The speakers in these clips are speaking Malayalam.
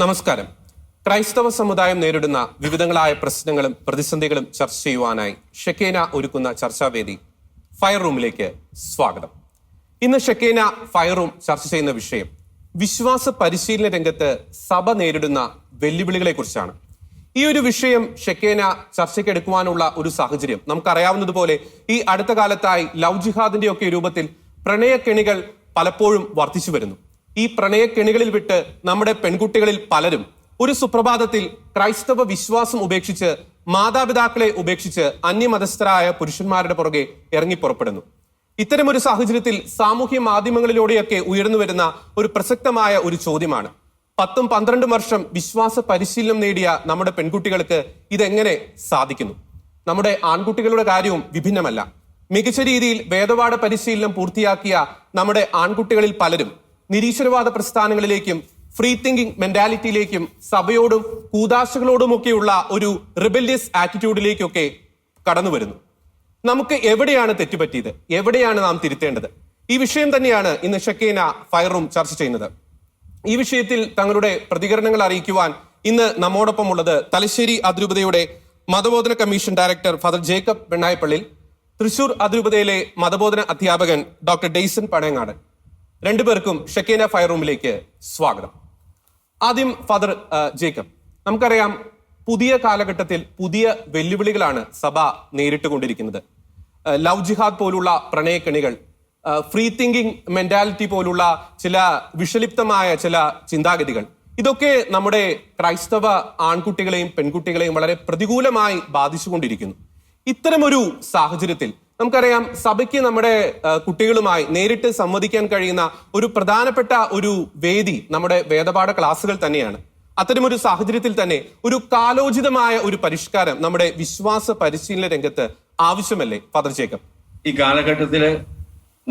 നമസ്കാരം. ക്രൈസ്തവ സമുദായം നേരിടുന്ന വിവിധങ്ങളായ പ്രശ്നങ്ങളും പ്രതിസന്ധികളും ചർച്ച ചെയ്യുവാനായി ഷെക്കേന ഒരുക്കുന്ന ചർച്ചാവേദി ഫയർ റൂമിലേക്ക് സ്വാഗതം. ഇന്ന് ഷെക്കേന ഫയർ റൂം ചർച്ച ചെയ്യുന്ന വിഷയം വിശ്വാസ പരിശീലന രംഗത്ത് സഭ നേരിടുന്ന വെല്ലുവിളികളെ കുറിച്ചാണ് ഈ ഒരു വിഷയം ഷെക്കേന ചർച്ചയ്ക്കെടുക്കുവാനുള്ള ഒരു സാഹചര്യം. നമുക്കറിയാവുന്നതുപോലെ ഈ അടുത്ത കാലത്തായി ലവ് ജിഹാദിന്റെ ഒക്കെ രൂപത്തിൽ പ്രണയക്കെണികൾ പലപ്പോഴും വർദ്ധിച്ചു വരുന്നു. ഈ പ്രണയക്കെണികളിൽ വിട്ട് നമ്മുടെ പെൺകുട്ടികളിൽ പലരും. ഒരു സുപ്രഭാതത്തിൽ ക്രൈസ്തവ വിശ്വാസം ഉപേക്ഷിച്ച് മാതാപിതാക്കളെ ഉപേക്ഷിച്ച് അന്യമതസ്ഥരായ പുരുഷന്മാരുടെ പുറകെ ഇറങ്ങിപ്പുറപ്പെടുന്നു ഇത്തരമൊരു സാഹചര്യത്തിൽ സാമൂഹ്യ മാധ്യമങ്ങളിലൂടെയൊക്കെ ഉയർന്നു വരുന്ന ഒരു പ്രസക്തമായ ഒരു ചോദ്യമാണ്. പത്തും പന്ത്രണ്ടും വർഷം വിശ്വാസ പരിശീലനം നേടിയ നമ്മുടെ പെൺകുട്ടികൾക്ക് ഇതെങ്ങനെ സാധിക്കുന്നു? നമ്മുടെ ആൺകുട്ടികളുടെ കാര്യവും വിഭിന്നമല്ല. മികച്ച രീതിയിൽ വേദപാഠ പരിശീലനം പൂർത്തിയാക്കിയ നമ്മുടെ ആൺകുട്ടികളിൽ പലരും നിരീശ്വരവാദ പ്രസ്ഥാനങ്ങളിലേക്കും ഫ്രീ തിങ്കിങ് മെന്റാലിറ്റിയിലേക്കും സഭയോടും കൂതാശകളോടുമൊക്കെയുള്ള ഒരു റിബല്യസ് ആറ്റിറ്റ്യൂഡിലേക്കൊക്കെ കടന്നു വരുന്നു. നമുക്ക് എവിടെയാണ് തെറ്റുപറ്റിയത്? എവിടെയാണ് നാം തിരുത്തേണ്ടത്? ഈ വിഷയം തന്നെയാണ് ഇന്ന് ഷക്കീന ഫയറും ചർച്ച ചെയ്യുന്നത്. ഈ വിഷയത്തിൽ തങ്ങളുടെ പ്രതികരണങ്ങൾ അറിയിക്കുവാൻ ഇന്ന് നമ്മോടൊപ്പം ഉള്ളത് തലശ്ശേരി അതിരൂപതയുടെ മതബോധന commission director father Jacob Vennayappallil Thrissur അതിരൂപതയിലെ മതബോധന അധ്യാപകൻ ഡോക്ടർ ഡെയ്സൺ പടയങ്ങാട് രണ്ടുപേർക്കും ഷക്കീന ഫയർ റൂമിലേക്ക് സ്വാഗതം. ആദ്യം ഫാദർ ജേക്കബ്. നമുക്കറിയാം പുതിയ കാലഘട്ടത്തിൽ പുതിയ വെല്ലുവിളികളാണ് സഭ നേരിട്ടുകൊണ്ടിരിക്കുന്നത്. കൊണ്ടിരിക്കുന്നത് ലവ് ജിഹാദ് പോലുള്ള പ്രണയക്കെണികൾ ഫ്രീ തിങ്കിങ് മെന്റാലിറ്റി പോലുള്ള ചില വിഷലിപ്തമായ ചില ചിന്താഗതികൾ ഇതൊക്കെ നമ്മുടെ ക്രൈസ്തവ ആൺകുട്ടികളെയും പെൺകുട്ടികളെയും വളരെ പ്രതികൂലമായി ബാധിച്ചുകൊണ്ടിരിക്കുന്നു. ഇത്തരമൊരു സാഹചര്യത്തിൽ നമുക്കറിയാം സഭയ്ക്ക് നമ്മുടെ കുട്ടികളുമായി നേരിട്ട് സംവദിക്കാൻ കഴിയുന്ന ഒരു പ്രധാനപ്പെട്ട ഒരു വേദി നമ്മുടെ വേദപാഠ ക്ലാസ്സുകൾ തന്നെയാണ്. അത്തരമൊരു സാഹചര്യത്തിൽ തന്നെ ഒരു കാലോചിതമായ ഒരു പരിഷ്കാരം നമ്മുടെ വിശ്വാസ പരിശീലന രംഗത്ത് ആവശ്യമല്ലേ ഫാദർ ജേക്കബ്? ഈ കാലഘട്ടത്തിൽ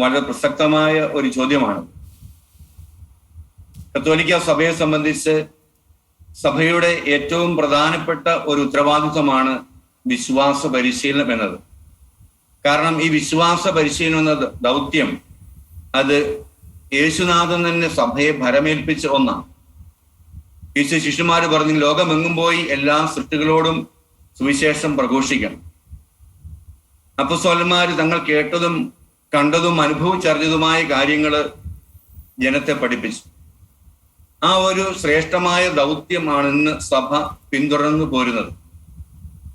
വളരെ പ്രസക്തമായ ഒരു ചോദ്യമാണ്. കത്തോലിക്ക സഭയെ സംബന്ധിച്ച് സഭയുടെ ഏറ്റവും പ്രധാനപ്പെട്ട ഒരു ഉത്തരവാദിത്വമാണ് വിശ്വാസ പരിശീലനം എന്നത്. കാരണം ഈ വിശ്വാസ പരിശീലനം എന്ന ദൗത്യം അത് യേശുനാഥൻ തന്നെ സഭയെ ഭരമേൽപ്പിച്ച ഒന്നാണ്. യേശു ശിഷ്യന്മാര് പറഞ്ഞു ലോകമെങ്ങും പോയി എല്ലാ സൃഷ്ടികളോടും സുവിശേഷം പ്രഘോഷിക്കണം. അപ്പസ്വലന്മാര് തങ്ങൾ കേട്ടതും കണ്ടതും അനുഭവിച്ചറിഞ്ഞതുമായ കാര്യങ്ങൾ ജനത്തെ പഠിപ്പിച്ചു. ആ ഒരു ശ്രേഷ്ഠമായ ദൗത്യമാണ് ഇന്ന് സഭ പിന്തുടർന്നു പോരുന്നത്.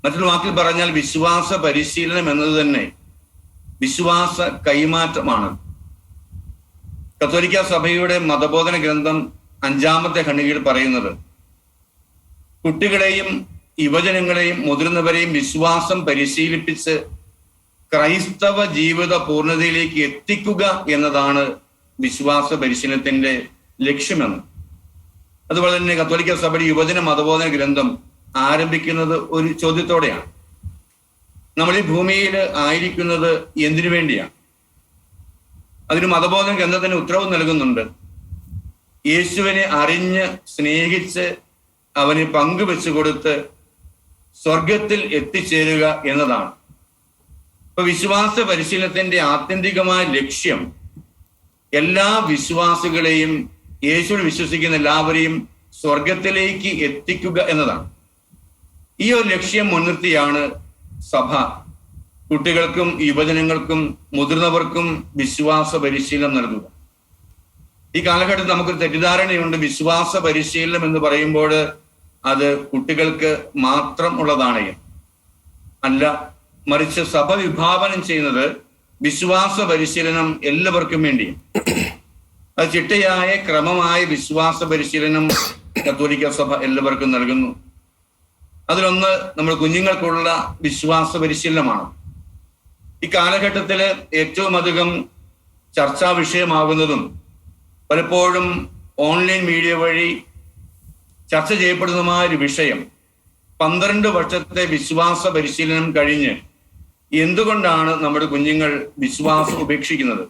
മറ്റൊരു വാക്കിൽ പറഞ്ഞാൽ വിശ്വാസ പരിശീലനം എന്നത് തന്നെ വിശ്വാസ കൈമാറ്റമാണ്. കത്തോലിക്ക സഭയുടെ മതബോധന ഗ്രന്ഥം അഞ്ചാമത്തെ ഖണ്ഡികയിൽ പറയുന്നത് കുട്ടികളെയും യുവജനങ്ങളെയും മുതിർന്നവരെയും വിശ്വാസം പരിശീലിപ്പിച്ച് ക്രൈസ്തവ ജീവിത പൂർണതയിലേക്ക് എത്തിക്കുക എന്നതാണ് വിശ്വാസ പരിശീലനത്തിന്റെ ലക്ഷ്യമെന്ന്. അതുപോലെ തന്നെ കത്തോലിക്ക സഭയുടെ യുവജന മതബോധന ഗ്രന്ഥം ആരംഭിക്കുന്നത് ഒരു ചോദ്യത്തോടെയാണ്. നമ്മൾ ഈ ഭൂമിയിൽ ആയിരിക്കുന്നത് എന്തിനു വേണ്ടിയാണ്? അതിന് മതബോധന ഗ്രന്ഥത്തിന് ഉത്തരവ് നൽകുന്നുണ്ട്. യേശുവിനെ അറിഞ്ഞ് സ്നേഹിച്ച് അവന് പങ്കുവെച്ചു കൊടുത്ത് സ്വർഗത്തിൽ എത്തിച്ചേരുക എന്നതാണ്. ഇപ്പൊ വിശ്വാസ പരിശീലനത്തിന്റെ ആത്യന്തികമായ ലക്ഷ്യം എല്ലാ വിശ്വാസികളെയും യേശുവിൽ വിശ്വസിക്കുന്ന എല്ലാവരെയും സ്വർഗത്തിലേക്ക് എത്തിക്കുക എന്നതാണ്. ഈ ഒരു ലക്ഷ്യം മുൻനിർത്തിയാണ് സഭ. കുട്ടികൾക്കും യുവജനങ്ങൾക്കും മുതിർന്നവർക്കും വിശ്വാസ പരിശീലനം നൽകുക. ഈ കാലഘട്ടത്തിൽ നമുക്കൊരു തെറ്റിദ്ധാരണയുണ്ട്. വിശ്വാസ പരിശീലനം എന്ന് പറയുമ്പോൾ അത് കുട്ടികൾക്ക് മാത്രം ഉള്ളതാണ് അല്ല മറിച്ച് സഭ വിഭാവനം ചെയ്യുന്നത് വിശ്വാസ പരിശീലനം എല്ലാവർക്കും വേണ്ടിയും. അത് ചിട്ടയായ ക്രമമായ വിശ്വാസ പരിശീലനം കത്തോലിക്ക സഭ എല്ലാവർക്കും നൽകുന്നു. അതിലൊന്ന് നമ്മൾ കുഞ്ഞുങ്ങൾക്കുള്ള വിശ്വാസ പരിശീലനമാണ്. ഈ കാലഘട്ടത്തിൽ ഏറ്റവും അധികം ചർച്ചാ വിഷയമാകുന്നതും പലപ്പോഴും ഓൺലൈൻ മീഡിയ വഴി ചർച്ച ചെയ്യപ്പെടുന്നതുമായ ഒരു വിഷയം പന്ത്രണ്ട് വർഷത്തെ വിശ്വാസ പരിശീലനം കഴിഞ്ഞ് എന്തുകൊണ്ടാണ് നമ്മുടെ കുഞ്ഞുങ്ങൾ വിശ്വാസം ഉപേക്ഷിക്കുന്നത്?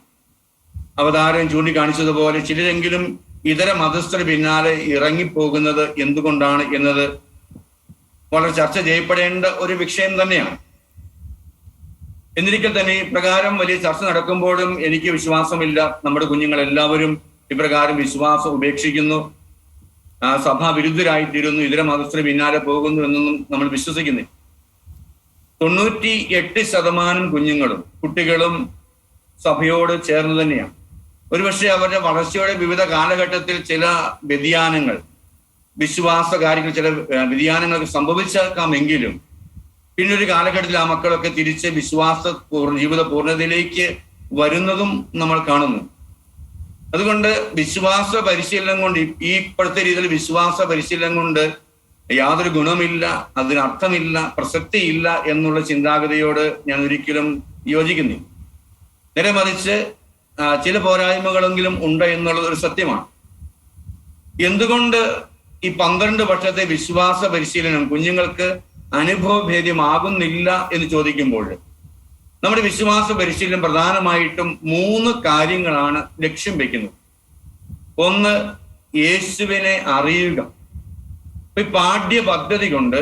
അവതാരം ചൂണ്ടിക്കാണിച്ചതുപോലെ ചിലരെങ്കിലും ഇതര മതസ്ഥർ പിന്നാലെ ഇറങ്ങിപ്പോകുന്നത് എന്തുകൊണ്ടാണ് എന്നത് വളരെ ചർച്ച ചെയ്യപ്പെടേണ്ട ഒരു വിഷയം തന്നെയാണ്. എന്നിരിക്കൽ തന്നെ ഇപ്രകാരം വലിയ ചർച്ച നടക്കുമ്പോഴും എനിക്ക് വിശ്വാസമില്ല. നമ്മുടെ കുഞ്ഞുങ്ങൾ എല്ലാവരും ഇപ്രകാരം വിശ്വാസം ഉപേക്ഷിക്കുന്നു. ആ, സഭാ വിരുദ്ധരായിത്തീരുന്നു. ഇതര മതസ്ഥര് പിന്നാലെ പോകുന്നു എന്നൊന്നും നമ്മൾ വിശ്വസിക്കുന്നില്ല. തൊണ്ണൂറ്റി എട്ട് ശതമാനം കുഞ്ഞുങ്ങളും കുട്ടികളും സഭയോട് ചേർന്ന് തന്നെയാണ്. ഒരുപക്ഷെ അവരുടെ വളർച്ചയുടെ വിവിധ കാലഘട്ടത്തിൽ ചില വ്യതിയാനങ്ങൾ വിശ്വാസ കാര്യങ്ങൾ ചില വ്യതിയാനങ്ങളൊക്കെ സംഭവിച്ചേക്കാമെങ്കിലും പിന്നെ ഒരു കാലഘട്ടത്തിൽ ആ മക്കളൊക്കെ തിരിച്ച് വിശ്വാസ ജീവിത പൂർണതയിലേക്ക് വരുന്നതും നമ്മൾ കാണുന്നു. അതുകൊണ്ട് വിശ്വാസ പരിശീലനം കൊണ്ട് ഈ- ഇപ്പോഴത്തെ രീതിയിൽ വിശ്വാസ പരിശീലനം കൊണ്ട് യാതൊരു ഗുണമില്ല അതിനർത്ഥമില്ല പ്രസക്തിയില്ല എന്നുള്ള ചിന്താഗതിയോട് ഞാൻ ഒരിക്കലും യോജിക്കുന്നില്ല നേരെ മറിച്ച് ചില പോരായ്മകളെങ്കിലും ഉണ്ട് എന്നുള്ളത് ഒരു സത്യമാണ്. എന്തുകൊണ്ട് ഈ പന്ത്രണ്ട് വർഷത്തെ വിശ്വാസ പരിശീലനം കുഞ്ഞുങ്ങൾക്ക് അനുഭവഭേദ്യമാകുന്നില്ല എന്ന് ചോദിക്കുമ്പോൾ നമ്മുടെ വിശ്വാസ പരിശീലനം പ്രധാനമായിട്ടും മൂന്ന് കാര്യങ്ങളാണ് ലക്ഷ്യം വെക്കുന്നത്. ഒന്ന് യേശുവിനെ അറിയുക. ഈ പാഠ്യ പദ്ധതി കൊണ്ട്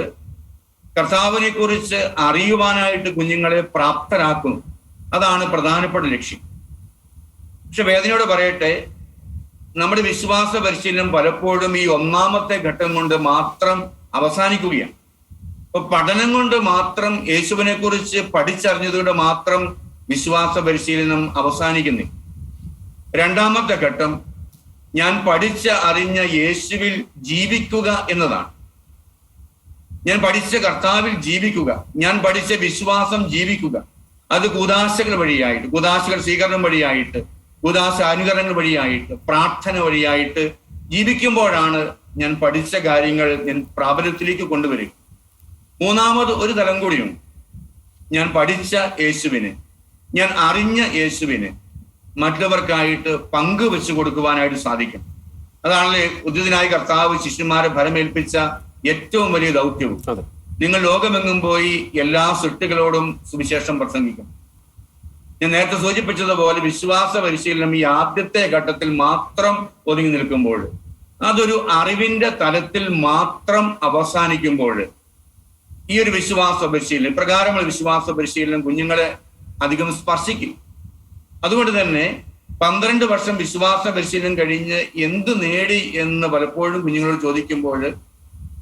കർത്താവിനെ കുറിച്ച് അറിയുവാനായിട്ട് കുഞ്ഞുങ്ങളെ പ്രാപ്തരാക്കുന്നു. അതാണ് പ്രധാനപ്പെട്ട ലക്ഷ്യം. പക്ഷെ വേദനയോട് പറയട്ടെ നമ്മുടെ വിശ്വാസ പരിശീലനം പലപ്പോഴും ഈ ഒന്നാമത്തെ ഘട്ടം കൊണ്ട് മാത്രം അവസാനിക്കുകയാണ്. അപ്പൊ പഠനം കൊണ്ട് മാത്രം യേശുവിനെ കുറിച്ച് പഠിച്ചറിഞ്ഞതുകൊണ്ട് മാത്രം വിശ്വാസ പരിശീലനം അവസാനിക്കുന്നില്ല. രണ്ടാമത്തെ ഘട്ടം ഞാൻ പഠിച്ച അറിഞ്ഞ യേശുവിൽ ജീവിക്കുക എന്നതാണ്. ഞാൻ പഠിച്ച കർത്താവിൽ ജീവിക്കുക ഞാൻ പഠിച്ച വിശ്വാസം ജീവിക്കുക. അത് കൂതാശകൾ വഴിയായിട്ട് കൂതാശകൾ സ്വീകരണം വഴിയായിട്ട് കൂതാശ അനുകരണങ്ങൾ വഴിയായിട്ട് പ്രാർത്ഥന വഴിയായിട്ട് ജീവിക്കുമ്പോഴാണ് ഞാൻ പഠിച്ച കാര്യങ്ങൾ ഞാൻ പ്രാബല്യത്തിലേക്ക് കൊണ്ടുവരിക. മൂന്നാമത് ഒരു തലം കൂടിയുണ്ട്. ഞാൻ പഠിച്ച യേശുവിനെ ഞാൻ അറിഞ്ഞ യേശുവിനെ മറ്റുള്ളവർക്കായിട്ട് പങ്കുവെച്ചു കൊടുക്കുവാനായിട്ട് സാധിക്കും അതാണല്ലേ ഉദ്യതനായ കർത്താവ് ശിഷ്യന്മാരെ ഫലമേൽപ്പിച്ച ഏറ്റവും വലിയ ദൗത്യവും. നിങ്ങൾ ലോകമെങ്ങും പോയി എല്ലാ സൃഷ്ടികളോടും സുവിശേഷം പ്രസംഗിക്കും ഞാൻ നേരത്തെ സൂചിപ്പിച്ചതുപോലെ വിശ്വാസ പരിശീലനം ഈ ആദ്യത്തെ ഘട്ടത്തിൽ മാത്രം ഒതുങ്ങി നിൽക്കുമ്പോൾ അതൊരു അറിവിന്റെ തലത്തിൽ മാത്രം അവസാനിക്കുമ്പോൾ ഈ ഒരു വിശ്വാസ പരിശീലനം പ്രകാരമുള്ള വിശ്വാസ പരിശീലനം കുഞ്ഞുങ്ങളെ അധികം സ്പർശിക്കും. അതുകൊണ്ട് തന്നെ പന്ത്രണ്ട് വർഷം വിശ്വാസ പരിശീലനം കഴിഞ്ഞ് എന്ത് നേടി എന്ന് പലപ്പോഴും കുഞ്ഞുങ്ങളോട് ചോദിക്കുമ്പോൾ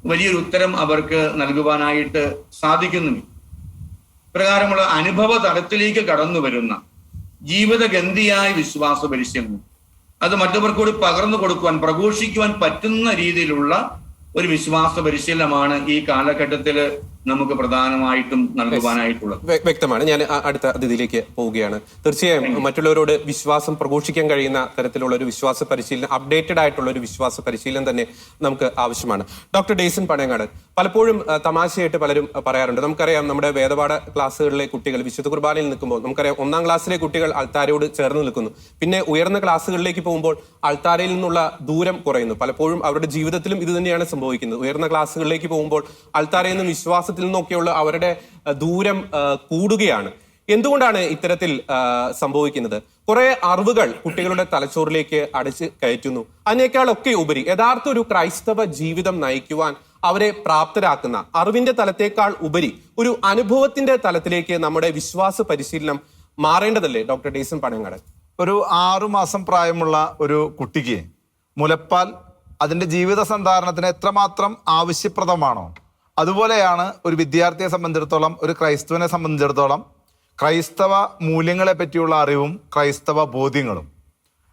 വലിയൊരു ഉത്തരം അവർക്ക് നൽകുവാനായിട്ട് സാധിക്കുന്നുമില്ല പ്രകാരമുള്ള അനുഭവ തലത്തിലേക്ക് കടന്നു വരുന്ന ജീവിതഗന്ധിയായ വിശ്വാസ പരിശീലനം അത് മറ്റവർക്കൂടി പകർന്നു കൊടുക്കുവാൻ പ്രഘോഷിക്കുവാൻ പറ്റുന്ന രീതിയിലുള്ള ഒരു വിശ്വാസ പരിശീലനമാണ് ഈ കാലഘട്ടത്തിൽ നമുക്ക് പ്രധാനമായിട്ടും നൽകുവാനായിട്ടുള്ളത്. വ്യക്തമാണ്. ഞാൻ അടുത്ത അതിഥിയിലേക്ക് പോവുകയാണ്. തീർച്ചയായും മറ്റുള്ളവരോട് വിശ്വാസം പ്രഘോഷിക്കാൻ കഴിയുന്ന തരത്തിലുള്ള ഒരു വിശ്വാസ പരിശീലനം അപ്ഡേറ്റഡ് ആയിട്ടുള്ള ഒരു വിശ്വാസ പരിശീലനം തന്നെ നമുക്ക് ആവശ്യമാണ്. ഡോക്ടർ ഡേസൻ പണയങ്ങാട് പലപ്പോഴും തമാശയായിട്ട് പലരും പറയാറുണ്ട്. നമുക്കറിയാം നമ്മുടെ വേദപാഠ ക്ലാസ്സുകളിലെ കുട്ടികൾ വിശുദ്ധ കുർബാനയിൽ നിൽക്കുമ്പോൾ നമുക്കറിയാം ഒന്നാം ക്ലാസ്സിലെ കുട്ടികൾ അൾത്താരയോട് ചേർന്ന് നിൽക്കുന്നു. പിന്നെ ഉയർന്ന ക്ലാസ്സുകളിലേക്ക് പോകുമ്പോൾ അൾത്താരയിൽ നിന്നുള്ള ദൂരം കുറയുന്നു. പലപ്പോഴും അവരുടെ ജീവിതത്തിലും ഇത് തന്നെയാണ് സംഭവിക്കുന്നത്. ഉയർന്ന ക്ലാസ്സുകളിലേക്ക് പോകുമ്പോൾ അൾത്താരയിൽ നിന്നും വിശ്വാസത്തിൽ നിന്നൊക്കെയുള്ള അവരുടെ ദൂരം കൂടുകയാണ്. എന്തുകൊണ്ടാണ് ഇത്തരത്തിൽ സംഭവിക്കുന്നത്? കുറെ അറിവുകൾ കുട്ടികളുടെ തലച്ചോറിലേക്ക് അടിച്ച് കയറ്റുന്നു. അതിനേക്കാളൊക്കെ ഉപരി യഥാർത്ഥ ഒരു ക്രൈസ്തവ ജീവിതം നയിക്കുവാൻ അവരെ പ്രാപ്തരാക്കുന്ന അറിവിന്റെ തലത്തേക്കാൾ ഉപരി ഒരു അനുഭവത്തിന്റെ തലത്തിലേക്ക് നമ്മുടെ വിശ്വാസ പരിശീലനം മാറേണ്ടതല്ലേ? ഡോക്ടർ ഡേസൻ പണങ്ങാട് ഒരു ആറുമാസം പ്രായമുള്ള ഒരു കുട്ടിക്ക് മുലപ്പാൽ അതിന്റെ ജീവിത സന്ധാരണത്തിന് എത്രമാത്രം ആവശ്യപ്രദമാണോ? അതുപോലെയാണ് ഒരു വിദ്യാർത്ഥിയെ സംബന്ധിച്ചിടത്തോളം ഒരു ക്രൈസ്തവനെ സംബന്ധിച്ചിടത്തോളം ക്രൈസ്തവ മൂല്യങ്ങളെ പറ്റിയുള്ള അറിവും ക്രൈസ്തവ ബോധ്യങ്ങളും.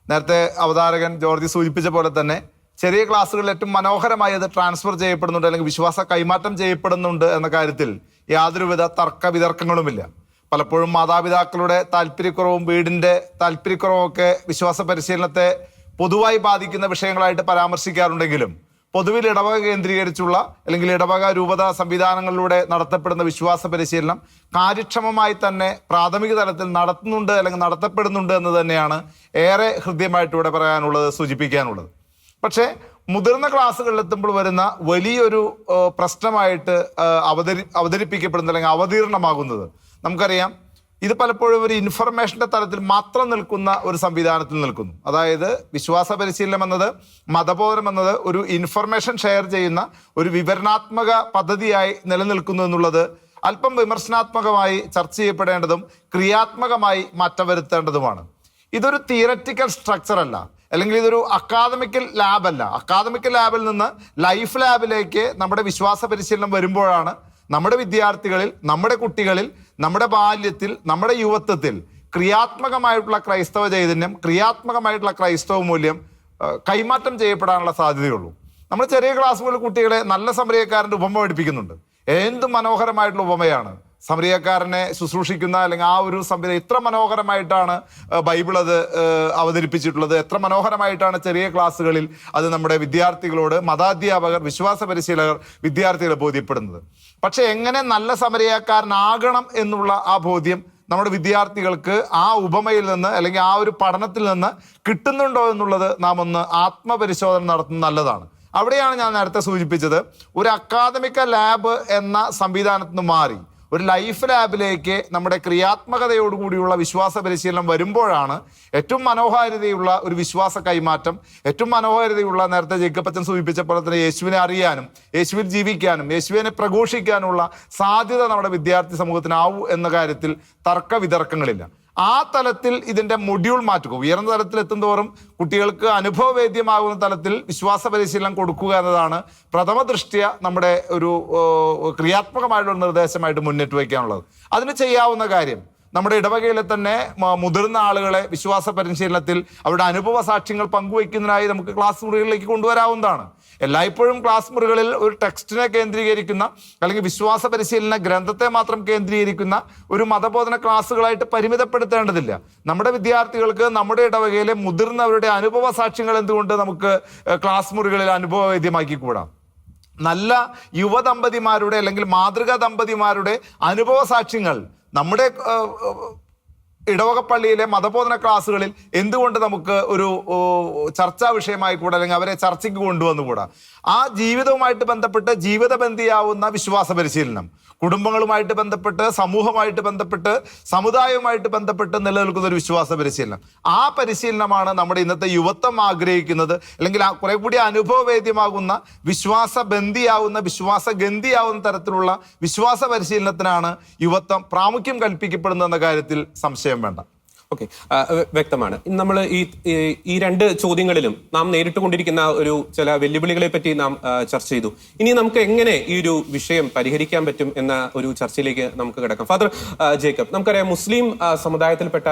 നേരത്തെ അവതാരകൻ ജോർജി സൂചിപ്പിച്ച പോലെ തന്നെ ചെറിയ ക്ലാസ്സുകളിൽ ഏറ്റവും മനോഹരമായി അത് ട്രാൻസ്ഫർ ചെയ്യപ്പെടുന്നുണ്ട് അല്ലെങ്കിൽ വിശ്വാസ കൈമാറ്റം ചെയ്യപ്പെടുന്നുണ്ട് എന്ന കാര്യത്തിൽ യാതൊരുവിധ തർക്ക വിതർക്കങ്ങളുമില്ല. പലപ്പോഴും മാതാപിതാക്കളുടെ താല്പര്യക്കുറവും വീടിന്റെ താല്പര്യക്കുറവും ഒക്കെ വിശ്വാസ പരിശീലനത്തെ പൊതുവായി ബാധിക്കുന്ന വിഷയങ്ങളായിട്ട് പരാമർശിക്കാറുണ്ടെങ്കിലും പൊതുവിൽ ഇടവക കേന്ദ്രീകരിച്ചുള്ള അല്ലെങ്കിൽ ഇടവക രൂപത സംവിധാനങ്ങളിലൂടെ നടത്തപ്പെടുന്ന വിശ്വാസ പരിശീലനം കാര്യക്ഷമമായി തന്നെ പ്രാഥമിക തലത്തിൽ നടത്തുന്നുണ്ട് അല്ലെങ്കിൽ നടത്തപ്പെടുന്നുണ്ട് എന്ന് തന്നെയാണ് ഏറെ ഹൃദ്യമായിട്ട് ഇവിടെ പറയാനുള്ളത് സൂചിപ്പിക്കാനുള്ളത്. പക്ഷേ മുതിർന്ന ക്ലാസ്സുകളിൽ എത്തുമ്പോൾ വരുന്ന വലിയൊരു പ്രശ്നമായിട്ട് അവതരി അവതരിപ്പിക്കപ്പെടുന്നത് അല്ലെങ്കിൽ അവതീർണമാകുന്നത് നമുക്കറിയാം ഇത് പലപ്പോഴും ഒരു ഇൻഫർമേഷന്റെ തലത്തിൽ മാത്രം നിൽക്കുന്ന ഒരു സംവിധാനത്തിൽ നിൽക്കുന്നു. അതായത് വിശ്വാസ പരിശീലനം എന്നത് മതബോധനം എന്നത് ഒരു ഇൻഫർമേഷൻ ഷെയർ ചെയ്യുന്ന ഒരു വിവരണാത്മക പദ്ധതിയായി നിലനിൽക്കുന്നു എന്നുള്ളത് അല്പം വിമർശനാത്മകമായി ചർച്ച ചെയ്യപ്പെടേണ്ടതും ക്രിയാത്മകമായി മാറ്റം വരുത്തേണ്ടതുമാണ് ഇതൊരു തിയററ്റിക്കൽ സ്ട്രക്ചർ അല്ല. അല്ലെങ്കിൽ ഇതൊരു അക്കാദമിക്കൽ ലാബല്ല അക്കാദമിക്കൽ ലാബിൽ നിന്ന് ലൈഫ് ലാബിലേക്ക് നമ്മുടെ വിശ്വാസ പരിശീലനം വരുമ്പോഴാണ് നമ്മുടെ വിദ്യാർത്ഥികളിൽ നമ്മുടെ കുട്ടികളിൽ നമ്മുടെ ബാല്യത്തിൽ നമ്മുടെ യുവത്വത്തിൽ ക്രിയാത്മകമായിട്ടുള്ള ക്രൈസ്തവ ചൈതന്യം ക്രിയാത്മകമായിട്ടുള്ള ക്രൈസ്തവ മൂല്യം കൈമാറ്റം ചെയ്യപ്പെടാനുള്ള സാധ്യതയുള്ളൂ. നമ്മൾ ചെറിയ ക്ലാസ്സുകളിൽ കുട്ടികളെ നല്ല സമരക്കാരന്റെ ഉപമ പഠിപ്പിക്കുന്നുണ്ട്. എന്ത് മനോഹരമായിട്ടുള്ള ഉപമയാണ്. സമരിയക്കാരനെ ശുശ്രൂഷിക്കുന്ന അല്ലെങ്കിൽ ആ ഒരു സംവിധാനം ഇത്ര മനോഹരമായിട്ടാണ് ബൈബിൾ അത് അവതരിപ്പിച്ചിട്ടുള്ളത്. എത്ര മനോഹരമായിട്ടാണ് ചെറിയ ക്ലാസ്സുകളിൽ അത് നമ്മുടെ വിദ്യാർത്ഥികളോട് മതാധ്യാപകർ വിശ്വാസ പരിശീലകർ വിദ്യാർത്ഥികളെ ബോധ്യപ്പെടുന്നത്. പക്ഷെ എങ്ങനെ നല്ല സമരിയക്കാരനാകണം എന്നുള്ള ആ ബോധ്യം നമ്മുടെ വിദ്യാർത്ഥികൾക്ക് ആ ഉപമയിൽ നിന്ന് അല്ലെങ്കിൽ ആ ഒരു പഠനത്തിൽ നിന്ന് കിട്ടുന്നുണ്ടോ എന്നുള്ളത് നാം ഒന്ന് ആത്മപരിശോധന നടത്തുന്നത് നല്ലതാണ്. അവിടെയാണ് ഞാൻ നേരത്തെ സൂചിപ്പിച്ചത് ഒരു അക്കാദമിക ലാബ് എന്ന സംവിധാനത്തിന് മാറി. ഒരു ലൈഫ് ലാബിലേക്ക് നമ്മുടെ ക്രിയാത്മകതയോടുകൂടിയുള്ള വിശ്വാസ പരിശീലനം വരുമ്പോഴാണ് ഏറ്റവും മനോഹാരിതയുള്ള ഒരു വിശ്വാസ കൈമാറ്റം ഏറ്റവും മനോഹാരിതയുള്ള നേരത്തെ ജേക്കപ്പച്ചൻ സൂചിപ്പിച്ച പോലെ തന്നെ യേശുവിനെ അറിയാനും യേശുവിൽ ജീവിക്കാനും യേശുവിനെ പ്രഘോഷിക്കാനുള്ള സാധ്യത നമ്മുടെ വിദ്യാർത്ഥി സമൂഹത്തിനാവൂ എന്ന കാര്യത്തിൽ തർക്ക വിതർക്കങ്ങളില്ല. ആ തലത്തിൽ ഇതിന്റെ മൊഡ്യൂൾ മാറ്റുക. ഉയർന്ന തലത്തിൽ എത്തുന്തോറും കുട്ടികൾക്ക് അനുഭവവേദ്യമാകുന്ന തലത്തിൽ വിശ്വാസ പരിശീലനം കൊടുക്കുക എന്നതാണ് പ്രഥമ ദൃഷ്ടിയ നമ്മുടെ ഒരു ക്രിയാത്മകമായിട്ടുള്ള നിർദ്ദേശമായിട്ട് മുന്നിട്ട് വയ്ക്കാനുള്ളത്. അതിന് ചെയ്യാവുന്ന കാര്യം നമ്മുടെ ഇടവകയിലെ തന്നെ മുതിർന്ന ആളുകളെ വിശ്വാസ പരിശീലനത്തിൽ അവരുടെ അനുഭവ സാക്ഷ്യങ്ങൾ പങ്കുവയ്ക്കുന്നതിനായി നമുക്ക് ക്ലാസ് മുറികളിലേക്ക് കൊണ്ടുവരാവുന്നതാണ്. എല്ലായ്പ്പോഴും ക്ലാസ് മുറികളിൽ ഒരു ടെക്സ്റ്റിനെ കേന്ദ്രീകരിക്കുന്ന അല്ലെങ്കിൽ വിശ്വാസ പരിശീലന ഗ്രന്ഥത്തെ മാത്രം കേന്ദ്രീകരിക്കുന്ന ഒരു മതബോധന ക്ലാസ്സുകളായിട്ട് പരിമിതപ്പെടുത്തേണ്ടതില്ല. നമ്മുടെ വിദ്യാർത്ഥികൾക്ക് നമ്മുടെ ഇടവകയിലെ മുതിർന്നവരുടെ അനുഭവ സാക്ഷ്യങ്ങൾ എന്തുകൊണ്ട് നമുക്ക് ക്ലാസ് മുറികളിൽ അനുഭവവേദ്യമാക്കിക്കൂടാം? നല്ല യുവ ദമ്പതിമാരുടെ അല്ലെങ്കിൽ മാതൃകാ ദമ്പതിമാരുടെ അനുഭവ സാക്ഷ്യങ്ങൾ നമ്മുടെ ഇടവക പള്ളിയിലെ മതബോധന ക്ലാസ്സുകളിൽ എന്തുകൊണ്ട് നമുക്ക് ഒരു ചർച്ചാ വിഷയമായി കൂടാ അല്ലെങ്കിൽ അവരെ ചർച്ചയ്ക്ക് കൊണ്ടുവന്നുകൂടാ? ആ ജീവിതവുമായിട്ട് ബന്ധപ്പെട്ട് ജീവിതബന്ധിയാവുന്ന വിശ്വാസ പരിശീലനം. കുടുംബങ്ങളുമായിട്ട് ബന്ധപ്പെട്ട് സമൂഹമായിട്ട് ബന്ധപ്പെട്ട് സമുദായവുമായിട്ട് ബന്ധപ്പെട്ട് നിലനിൽക്കുന്ന ഒരു വിശ്വാസ പരിശീലനം. ആ പരിശീലനമാണ് നമ്മുടെ ഇന്നത്തെ യുവത്വം ആഗ്രഹിക്കുന്നത്. അല്ലെങ്കിൽ കുറെ കൂടി അനുഭവവേദ്യമാകുന്ന വിശ്വാസ ബന്ധിയാവുന്ന വിശ്വാസ ഗന്ധിയാവുന്ന തരത്തിലുള്ള വിശ്വാസ പരിശീലനത്തിനാണ് യുവത്വം പ്രാമുഖ്യം കൽപ്പിക്കപ്പെടുന്നതെന്ന കാര്യത്തിൽ സംശയം വേണ്ട. ഓക്കെ വ്യക്തമാണ്. നമ്മൾ ഈ ഈ- രണ്ട് ചോദ്യങ്ങളിലും നാം നേരിട്ട് കൊണ്ടിരിക്കുന്ന ഒരു ചില വെല്ലുവിളികളെ പറ്റി നാം ചർച്ച ചെയ്തു. ഇനി നമുക്ക് എങ്ങനെ ഈ ഒരു വിഷയം പരിഹരിക്കാൻ പറ്റും എന്ന ഒരു ചർച്ചയിലേക്ക് നമുക്ക് കിടക്കാം. ഫാദർ ജേക്കബ് നമുക്കറിയാം മുസ്ലിം സമുദായത്തിൽപ്പെട്ട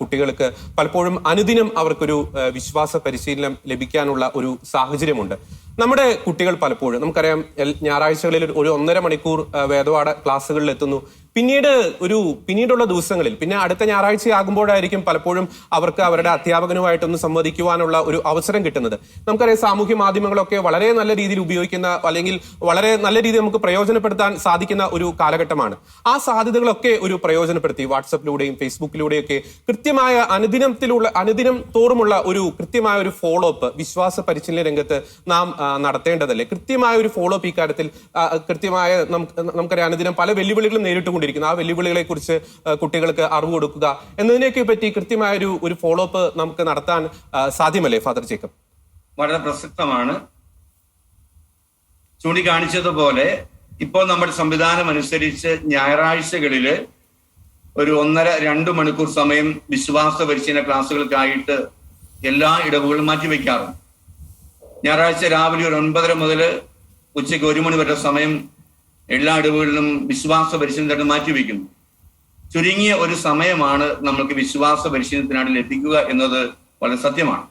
കുട്ടികൾക്ക് പലപ്പോഴും അനുദിനം അവർക്കൊരു വിശ്വാസ പരിശീലനം ലഭിക്കാനുള്ള ഒരു സാഹചര്യമുണ്ട്. നമ്മുടെ കുട്ടികൾ പലപ്പോഴും നമുക്കറിയാം ഞായറാഴ്ചകളിൽ ഒരു- ഒന്നര മണിക്കൂർ വേദപാഠ ക്ലാസ്സുകളിൽ എത്തുന്നു പിന്നീട് ഒരു പിന്നീടുള്ള ദിവസങ്ങളിൽ പിന്നെ അടുത്ത ഞായറാഴ്ച ആകുമ്പോഴായിരിക്കും പലപ്പോഴും അവർക്ക് അവരുടെ അധ്യാപകനുമായിട്ടൊന്ന് സംവദിക്കുവാനുള്ള ഒരു അവസരം കിട്ടുന്നത്. നമുക്കറിയാം സാമൂഹ്യ മാധ്യമങ്ങളൊക്കെ വളരെ നല്ല രീതിയിൽ ഉപയോഗിക്കുന്ന അല്ലെങ്കിൽ വളരെ നല്ല രീതിയിൽ നമുക്ക് പ്രയോജനപ്പെടുത്താൻ സാധിക്കുന്ന ഒരു കാലഘട്ടമാണ്. ആ സാധ്യതകളൊക്കെ ഒരു പ്രയോജനപ്പെടുത്തി. വാട്സപ്പിലൂടെയും ഫേസ്ബുക്കിലൂടെയും ഒക്കെ കൃത്യമായ അനുദിനത്തിലുള്ള അനുദിനം തോറുമുള്ള ഒരു കൃത്യമായ ഒരു ഫോളോ അപ്പ് വിശ്വാസ പരിശീലന രംഗത്ത് നാം നടത്തേണ്ടതല്ലേ? കൃത്യമായ ഒരു ഫോളോ അപ്പ് ഇക്കാര്യത്തിൽ കൃത്യമായ നമുക്ക് നമുക്കറിയാം അനുദിനം പല വെല്ലുവിളികളും നേരിട്ടുകൊണ്ടിരിക്കുന്നു ആ വെല്ലുവിളികളെ കുറിച്ച് കുട്ടികൾക്ക് അറിവ് കൊടുക്കുക എന്നതിനെയൊക്കെ പറ്റി കൃത്യമായ ഒരു ഒരു ഫോളോ അപ്പ് നമുക്ക് നടത്താൻ സാധ്യമല്ലേ ഫാദർ ജേക്കബ് വളരെ പ്രസക്തമാണ്. ചൂണ്ടിക്കാണിച്ചതുപോലെ ഇപ്പോൾ നമ്മുടെ സംവിധാനം അനുസരിച്ച് ഞായറാഴ്ചകളിൽ ഒരു ഒന്നര രണ്ട് മണിക്കൂർ സമയം വിശ്വാസ പരിശീലന ക്ലാസ്സുകൾക്കായിട്ട് എല്ലാ ഇടവുകളും മാറ്റിവെക്കാറുണ്ട് ഞായറാഴ്ച രാവിലെ ഒരു ഒൻപതര മുതൽ ഉച്ചയ്ക്ക് ഒരു മണി വരെ സമയം എല്ലാ ഇടവുകളിലും വിശ്വാസ പരിശീലനത്തിന് മാറ്റിവെക്കുന്നു ചുരുങ്ങിയ ഒരു സമയമാണ് നമ്മൾക്ക് വിശ്വാസ പരിശീലനത്തിനായിട്ട് ലഭിക്കുക എന്നത് വളരെ സത്യമാണ്.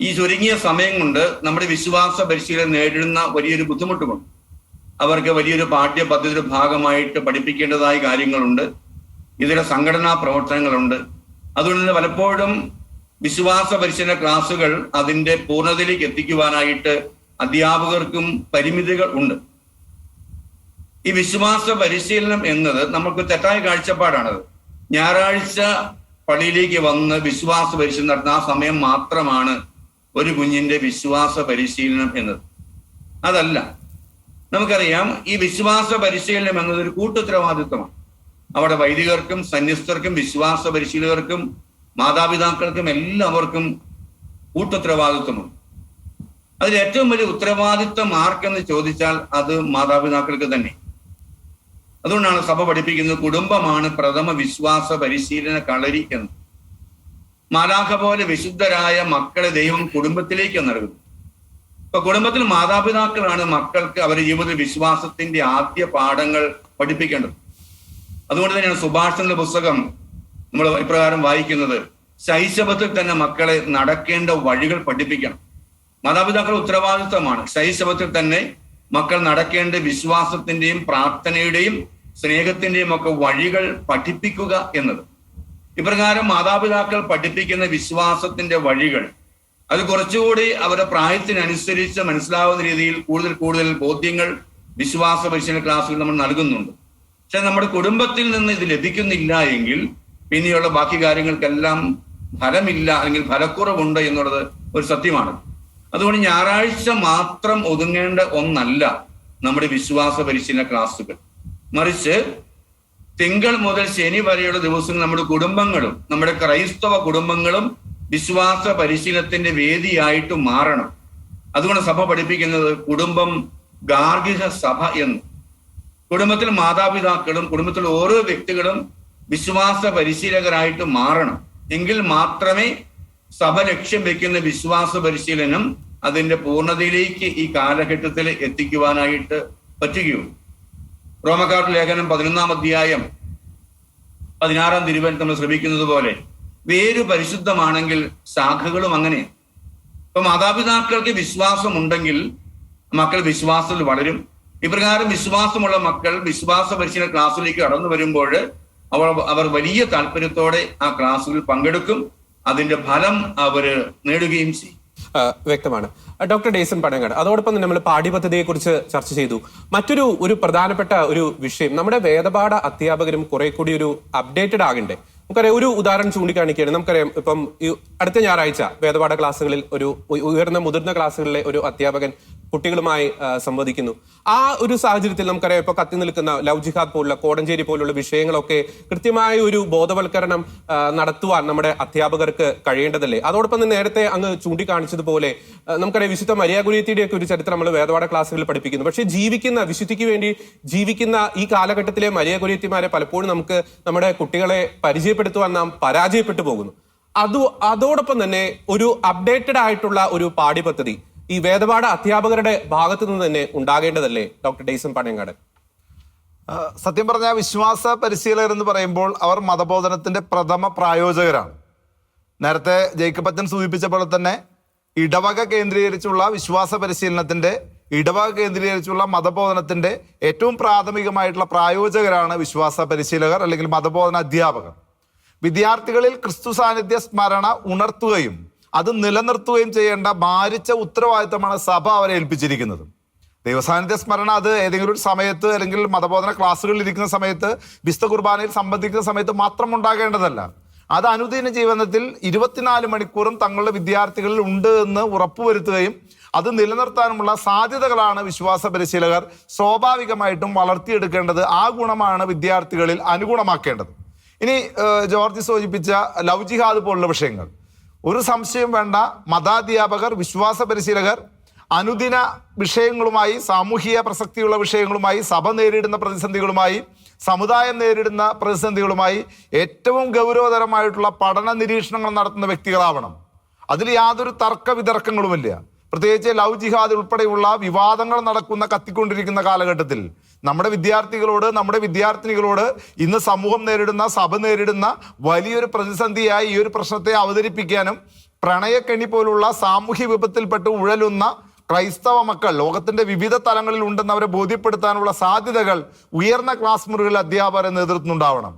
ഈ ചുരുങ്ങിയ സമയം കൊണ്ട് നമ്മുടെ വിശ്വാസ പരിശീലനം നേരിടുന്ന വലിയൊരു ബുദ്ധിമുട്ടുമുണ്ട്. അവർക്ക് വലിയൊരു പാഠ്യപദ്ധതിയുടെ ഭാഗമായിട്ട് പഠിപ്പിക്കേണ്ടതായ കാര്യങ്ങളുണ്ട്. ഇതിലെ സംഘടനാ പ്രവർത്തനങ്ങളുണ്ട്. അതുകൊണ്ട് തന്നെ പലപ്പോഴും വിശ്വാസ പരിശീലന ക്ലാസ്സുകൾ അതിന്റെ പൂർണതയിലേക്ക് എത്തിക്കുവാനായിട്ട് അധ്യാപകർക്കും പരിമിതികൾ ഉണ്ട്. ഈ വിശ്വാസ പരിശീലനം എന്നത് നമുക്ക് തെറ്റായ കാഴ്ചപ്പാടാണത്. ഞായറാഴ്ച പള്ളിയിലേക്ക് വന്ന് വിശ്വാസ പരിശീലനം നടത്തുന്ന ആ സമയം മാത്രമാണ് ഒരു കുഞ്ഞിന്റെ വിശ്വാസ പരിശീലനം എന്നത്. അതല്ല. നമുക്കറിയാം ഈ വിശ്വാസ പരിശീലനം എന്നത് ഒരു കൂട്ടുത്തരവാദിത്വമാണ്. അവിടെ വൈദികർക്കും സന്യസ്തർക്കും വിശ്വാസ പരിശീലകർക്കും മാതാപിതാക്കൾക്കും എല്ലാവർക്കും കൂട്ടുത്തരവാദിത്വമുണ്ട്. അതിൽ ഏറ്റവും വലിയ ഉത്തരവാദിത്വം ആർക്കെന്ന് ചോദിച്ചാൽ അത് മാതാപിതാക്കൾക്ക് തന്നെ. അതുകൊണ്ടാണ് സഭ പഠിപ്പിക്കുന്നത് കുടുംബമാണ് പ്രഥമ വിശ്വാസ പരിശീലന കളരി എന്ന്. മാലാഖ പോലെ വിശുദ്ധരായ മക്കളെ ദൈവം കുടുംബത്തിലേക്ക് നൽകുന്നു. ഇപ്പൊ കുടുംബത്തിൽ മാതാപിതാക്കളാണ് മക്കൾക്ക് അവരുടെ ജീവിതത്തിൽ വിശ്വാസത്തിന്റെ ആദ്യ പാഠങ്ങൾ പഠിപ്പിക്കേണ്ടത്. അതുകൊണ്ട് തന്നെയാണ് സുഭാഷന്റെ പുസ്തകം നമ്മൾ ഇപ്രകാരം വായിക്കുന്നത്. ശൈശവത്തിൽ തന്നെ മക്കളെ നടക്കേണ്ട വഴികൾ പഠിപ്പിക്കണം. മാതാപിതാക്കളുടെ ഉത്തരവാദിത്വമാണ് ശൈശവത്തിൽ തന്നെ മക്കൾ നടക്കേണ്ട വിശ്വാസത്തിന്റെയും പ്രാർത്ഥനയുടെയും സ്നേഹത്തിന്റെയും ഒക്കെ വഴികൾ പഠിപ്പിക്കുക എന്നത്. ഇപ്രകാരം മാതാപിതാക്കൾ പഠിപ്പിക്കുന്ന വിശ്വാസത്തിന്റെ വഴികൾ. അത് കുറച്ചുകൂടി അവരുടെ പ്രായത്തിനനുസരിച്ച് മനസ്സിലാവുന്ന രീതിയിൽ കൂടുതൽ കൂടുതൽ ബോധ്യങ്ങൾ വിശ്വാസ പരിശീലന ക്ലാസ്സുകൾ നമ്മൾ നൽകുന്നുണ്ട്. പക്ഷെ നമ്മുടെ കുടുംബത്തിൽ നിന്ന് ഇത് ലഭിക്കുന്നില്ല എങ്കിൽ പിന്നെയുള്ള ബാക്കി കാര്യങ്ങൾക്കെല്ലാം ഫലമില്ല അല്ലെങ്കിൽ ഫലക്കുറവുണ്ട് എന്നുള്ളത് ഒരു സത്യമാണ്. അതുകൊണ്ട് ഞായറാഴ്ച മാത്രം ഒതുങ്ങേണ്ട ഒന്നല്ല നമ്മുടെ വിശ്വാസ പരിശീലന ക്ലാസ്സുകൾ. മറിച്ച് തിങ്കൾ മുതൽ ശനി വരെയുള്ള ദിവസങ്ങൾ നമ്മുടെ കുടുംബങ്ങളും നമ്മുടെ ക്രൈസ്തവ കുടുംബങ്ങളും വിശ്വാസ പരിശീലനത്തിന്റെ വേദിയായിട്ട് മാറണം. അതുകൊണ്ട് സഭ പഠിപ്പിക്കുന്നത് കുടുംബം ഗാർഹിക സഭ എന്ന്. കുടുംബത്തിൽ മാതാപിതാക്കളും കുടുംബത്തിലെ ഓരോ വ്യക്തികളും വിശ്വാസ പരിശീലകരായിട്ട് മാറണം. എങ്കിൽ മാത്രമേ സഭ ലക്ഷ്യം വെക്കുന്ന വിശ്വാസ പരിശീലനം അതിന്റെ പൂർണതയിലേക്ക് ഈ കാലഘട്ടത്തിൽ എത്തിക്കുവാനായിട്ട് പറ്റുകയുള്ളൂ. റോമക്കാരുടെ ലേഖനം പതിനൊന്നാം അധ്യായം പതിനാറാം തിരുവൻ നമ്മൾ ശ്രമിക്കുന്നത് പോലെ വേര് പരിശുദ്ധമാണെങ്കിൽ ശാഖകളും അങ്ങനെ. ഇപ്പൊ മാതാപിതാക്കൾക്ക് വിശ്വാസം ഉണ്ടെങ്കിൽ മക്കൾ വിശ്വാസത്തിൽ വളരും. ഇപ്രകാരം വിശ്വാസമുള്ള മക്കൾ വിശ്വാസ പരിശീലന ക്ലാസ്സിലേക്ക് കടന്നു വരുമ്പോൾ അവർ അവർ വലിയ താല്പര്യത്തോടെ ആ ക്ലാസ്സുകളിൽ പങ്കെടുക്കും. അതിന്റെ ഫലം അവർ നേടുകയും ചെയ്യും. വ്യക്തമാണ്. ഡോക്ടർ ഡേസൻ പടങ്ങാട് അതോടൊപ്പം തന്നെ നമ്മൾ പാഠ്യപദ്ധതിയെ കുറിച്ച് ചർച്ച ചെയ്തു. മറ്റൊരു ഒരു പ്രധാനപ്പെട്ട ഒരു വിഷയം നമ്മുടെ വേദപാഠ അധ്യാപകരും കുറെ കൂടി ഒരു അപ്ഡേറ്റഡ് ആകണ്ടേ? നമുക്കറിയാം ഒരു ഉദാഹരണം ചൂണ്ടിക്കാണിക്കുകയാണ്. നമുക്കറിയാം ഇപ്പം അടുത്ത ഞായറാഴ്ച വേദപാഠ ക്ലാസ്സുകളിൽ ഒരു ഉയർന്ന മുതിർന്ന ക്ലാസ്സുകളിലെ ഒരു അധ്യാപകൻ കുട്ടികളുമായി സംവദിക്കുന്നു. ആ ഒരു സാഹചര്യത്തിൽ നമുക്കറിയാം ഇപ്പൊ കത്തി നിൽക്കുന്ന ലവ് ജിഹാദ് പോലുള്ള കോടഞ്ചേരി പോലുള്ള വിഷയങ്ങളൊക്കെ കൃത്യമായ ഒരു ബോധവൽക്കരണം നടത്തുവാൻ നമ്മുടെ അധ്യാപകർക്ക് കഴിയേണ്ടതല്ലേ? അതോടൊപ്പം തന്നെ നേരത്തെ അങ്ങ് ചൂണ്ടിക്കാണിച്ചതുപോലെ നമുക്കറിയാം വിശുദ്ധ മര്യാഗുരിയത്തിയുടെ ഒക്കെ ഒരു ചരിത്രം നമ്മൾ വേദവാട ക്ലാസ്സുകളിൽ പഠിപ്പിക്കുന്നു. പക്ഷേ ജീവിക്കുന്ന വിശുദ്ധിക്ക് വേണ്ടി ജീവിക്കുന്ന ഈ കാലഘട്ടത്തിലെ മര്യാഗുരിയത്തിമാരെ പലപ്പോഴും നമുക്ക് നമ്മുടെ കുട്ടികളെ പരിചയപ്പെടുത്തുവാൻ നാം പരാജയപ്പെട്ടു പോകുന്നു. അത് അതോടൊപ്പം തന്നെ ഒരു അപ്ഡേറ്റഡ് ആയിട്ടുള്ള ഒരു പാഠ്യപദ്ധതി ഈ വേദപാഠ അധ്യാപകരുടെ ഭാഗത്തു നിന്ന് തന്നെ ഉണ്ടാകേണ്ടതല്ലേ? ഡോക്ടർ ഡെയ്സൺ പണയങ്ങാട് സത്യം പറഞ്ഞാൽ വിശ്വാസ പരിശീലകർ എന്ന് പറയുമ്പോൾ അവർ മതബോധനത്തിന്റെ പ്രഥമ പ്രായോജകരാണ്. നേരത്തെ ജേക്കബ് അച്ഛൻ സൂചിപ്പിച്ച പോലെ തന്നെ ഇടവക കേന്ദ്രീകരിച്ചുള്ള വിശ്വാസ പരിശീലനത്തിന്റെ ഇടവക കേന്ദ്രീകരിച്ചുള്ള മതബോധനത്തിന്റെ ഏറ്റവും പ്രാഥമികമായിട്ടുള്ള പ്രായോജകരാണ് വിശ്വാസ പരിശീലകർ അല്ലെങ്കിൽ മതബോധന അധ്യാപകർ. വിദ്യാർത്ഥികളിൽ ക്രിസ്തു സാന്നിധ്യ സ്മരണ ഉണർത്തുകയും അത് നിലനിർത്തുകയും ചെയ്യേണ്ട മാരിച്ച ഉത്തരവാദിത്തമാണ് സഭ അവരെ ഏൽപ്പിച്ചിരിക്കുന്നത്. ദൈവസാന്നിധ്യ സ്മരണ അത് ഏതെങ്കിലും ഒരു സമയത്ത് അല്ലെങ്കിൽ മതബോധന ക്ലാസ്സുകളിൽ ഇരിക്കുന്ന സമയത്ത് വിശുദ്ധ കുർബാനയിൽ സംബന്ധിക്കുന്ന സമയത്ത് മാത്രം ഉണ്ടാകേണ്ടതല്ല. അത് അനുദിന ജീവിതത്തിൽ ഇരുപത്തിനാല് മണിക്കൂറും തങ്ങളുടെ വിദ്യാർത്ഥികളിൽ ഉണ്ട് എന്ന് ഉറപ്പുവരുത്തുകയും അത് നിലനിർത്താനുമുള്ള സാധ്യതകളാണ് വിശ്വാസ പരിശീലകർ സ്വാഭാവികമായിട്ടും വളർത്തിയെടുക്കേണ്ടത്. ആ ഗുണമാണ് വിദ്യാർത്ഥികളിൽ അനുഗുണമാക്കേണ്ടത്. ഇനി ജോർജി സൂചിപ്പിച്ച ലവ് ജിഹാദ് പോലുള്ള വിഷയങ്ങൾ. ഒരു സംശയം വേണ്ട മതാധ്യാപകർ വിശ്വാസ പരിശീലകർ അനുദിന വിഷയങ്ങളുമായി സാമൂഹിക പ്രസക്തിയുള്ള വിഷയങ്ങളുമായി സഭ നേരിടുന്ന പ്രതിസന്ധികളുമായി സമുദായം നേരിടുന്ന പ്രതിസന്ധികളുമായി ഏറ്റവും ഗൗരവതരമായിട്ടുള്ള പഠന നിരീക്ഷണങ്ങൾ നടത്തുന്ന വ്യക്തികളാവണം. അതിൽ യാതൊരു തർക്ക വിതർക്കങ്ങളുമില്ല. പ്രത്യേകിച്ച് ലവ് ജിഹാദ് ഉൾപ്പെടെയുള്ള വിവാദങ്ങൾ നടക്കുന്ന കത്തിക്കൊണ്ടിരിക്കുന്ന കാലഘട്ടത്തിൽ നമ്മുടെ വിദ്യാർത്ഥികളോട് നമ്മുടെ വിദ്യാർത്ഥിനികളോട് ഇന്ന് സമൂഹം നേരിടുന്ന സഭ നേരിടുന്ന വലിയൊരു പ്രതിസന്ധിയായി ഈ ഒരു പ്രശ്നത്തെ അവതരിപ്പിക്കാനും പ്രണയക്കെണി പോലുള്ള സാമൂഹ്യ വിപത്തിൽപ്പെട്ട് ഉഴലുന്ന ക്രൈസ്തവ മക്കൾ ലോകത്തിന്റെ വിവിധ തലങ്ങളിൽ ഉണ്ടെന്ന് അവരെ ബോധ്യപ്പെടുത്താനുള്ള സാധ്യതകൾ ഉയർന്ന ക്ലാസ് മുറികളിൽ അധ്യാപകരെ നേതൃത്വം ഉണ്ടാവണം.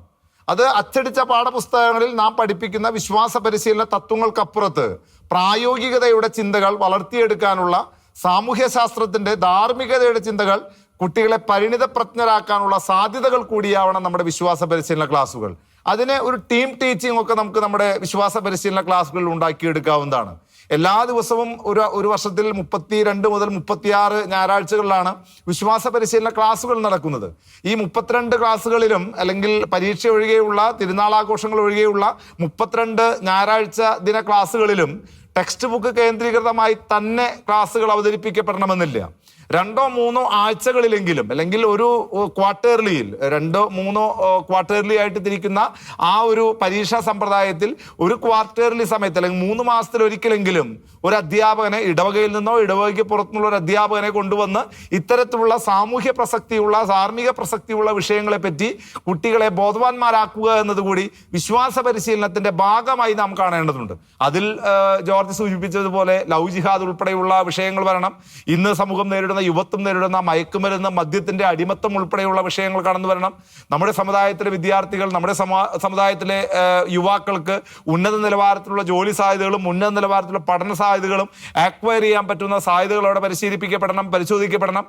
അത് അച്ചടിച്ച പാഠപുസ്തകങ്ങളിൽ നാം പഠിപ്പിക്കുന്ന വിശ്വാസ പരിശീലന തത്വങ്ങൾക്കപ്പുറത്ത് പ്രായോഗികതയുടെ ചിന്തകൾ വളർത്തിയെടുക്കാനുള്ള സാമൂഹ്യ ശാസ്ത്രത്തിന്റെ ധാർമ്മികതയുടെ ചിന്തകൾ കുട്ടികളെ പരിണിതപ്രജ്ഞരാക്കാനുള്ള സാധ്യതകൾ കൂടിയാവണം നമ്മുടെ വിശ്വാസ പരിശീലന ക്ലാസ്സുകൾ അതിന് ഒരു ടീം ടീച്ചിങ് ഒക്കെ നമുക്ക് നമ്മുടെ വിശ്വാസ പരിശീലന ക്ലാസ്സുകളിൽ ഉണ്ടാക്കിയെടുക്കാവുന്നതാണ്. എല്ലാ ദിവസവും ഒരു ഒരു വർഷത്തിൽ മുപ്പത്തി രണ്ട് മുതൽ മുപ്പത്തിയാറ് ഞായറാഴ്ചകളിലാണ് വിശ്വാസ പരിശീലന ക്ലാസ്സുകൾ നടക്കുന്നത്. ഈ മുപ്പത്തിരണ്ട് ക്ലാസ്സുകളിലും അല്ലെങ്കിൽ പരീക്ഷ ഒഴികെയുള്ള തിരുനാളാഘോഷങ്ങൾ ഒഴികെയുള്ള മുപ്പത്തിരണ്ട് ഞായറാഴ്ച ദിന ക്ലാസ്സുകളിലും ടെക്സ്റ്റ് ബുക്ക് കേന്ദ്രീകൃതമായി തന്നെ ക്ലാസ്സുകൾ അവതരിപ്പിക്കപ്പെടണമെന്നില്ല. രണ്ടോ മൂന്നോ ആഴ്ചകളിലെങ്കിലും അല്ലെങ്കിൽ ഒരു ക്വാർട്ടേർലിയിൽ രണ്ടോ മൂന്നോ ക്വാർട്ടേർലി ആയിട്ട് തിരിക്കുന്ന ആ ഒരു പരീക്ഷാ സമ്പ്രദായത്തിൽ ഒരു ക്വാർട്ടേർലി സമയത്ത് അല്ലെങ്കിൽ മൂന്ന് മാസത്തിൽ ഒരിക്കലെങ്കിലും ഒരു അധ്യാപകനെ ഇടവകയിൽ നിന്നോ ഇടവകയ്ക്ക് പുറത്തുനിന്നുള്ള ഒരു അധ്യാപകനെ കൊണ്ടുവന്ന് ഇത്തരത്തിലുള്ള സാമൂഹ്യ പ്രസക്തിയുള്ള ധാർമ്മിക പ്രസക്തിയുള്ള വിഷയങ്ങളെപ്പറ്റി കുട്ടികളെ ബോധവാന്മാരാക്കുക എന്നതുകൂടി വിശ്വാസ പരിശീലനത്തിന്റെ ഭാഗമായി നാം കാണേണ്ടതുണ്ട്. അതിൽ ജോർജ് സൂചിപ്പിച്ചതുപോലെ ലവ് ജിഹാദ് ഉൾപ്പെടെയുള്ള വിഷയങ്ങൾ വരണം. ഇന്ന് സമൂഹം നേരിടുന്ന യുവത്വം നേരിടുന്ന മയക്കുമരുന്ന് മദ്യത്തിന്റെ അടിമത്തം ഉൾപ്പെടെയുള്ള വിഷയങ്ങൾ കടന്നു വരണം. നമ്മുടെ സമുദായത്തിലെ വിദ്യാർത്ഥികൾ നമ്മുടെ സമ- സമുദായത്തിലെ യുവാക്കൾക്ക് ഉന്നത നിലവാരത്തിലുള്ള ജോലി സാധ്യതകളും ഉന്നത നിലവാരത്തിലുള്ള പഠന സാധ്യതകളും ആക്വയർ ചെയ്യാൻ പറ്റുന്ന സാധ്യതകൾ അവിടെ പരിശീലിപ്പിക്കപ്പെടണം പരിശോധിക്കപ്പെടണം.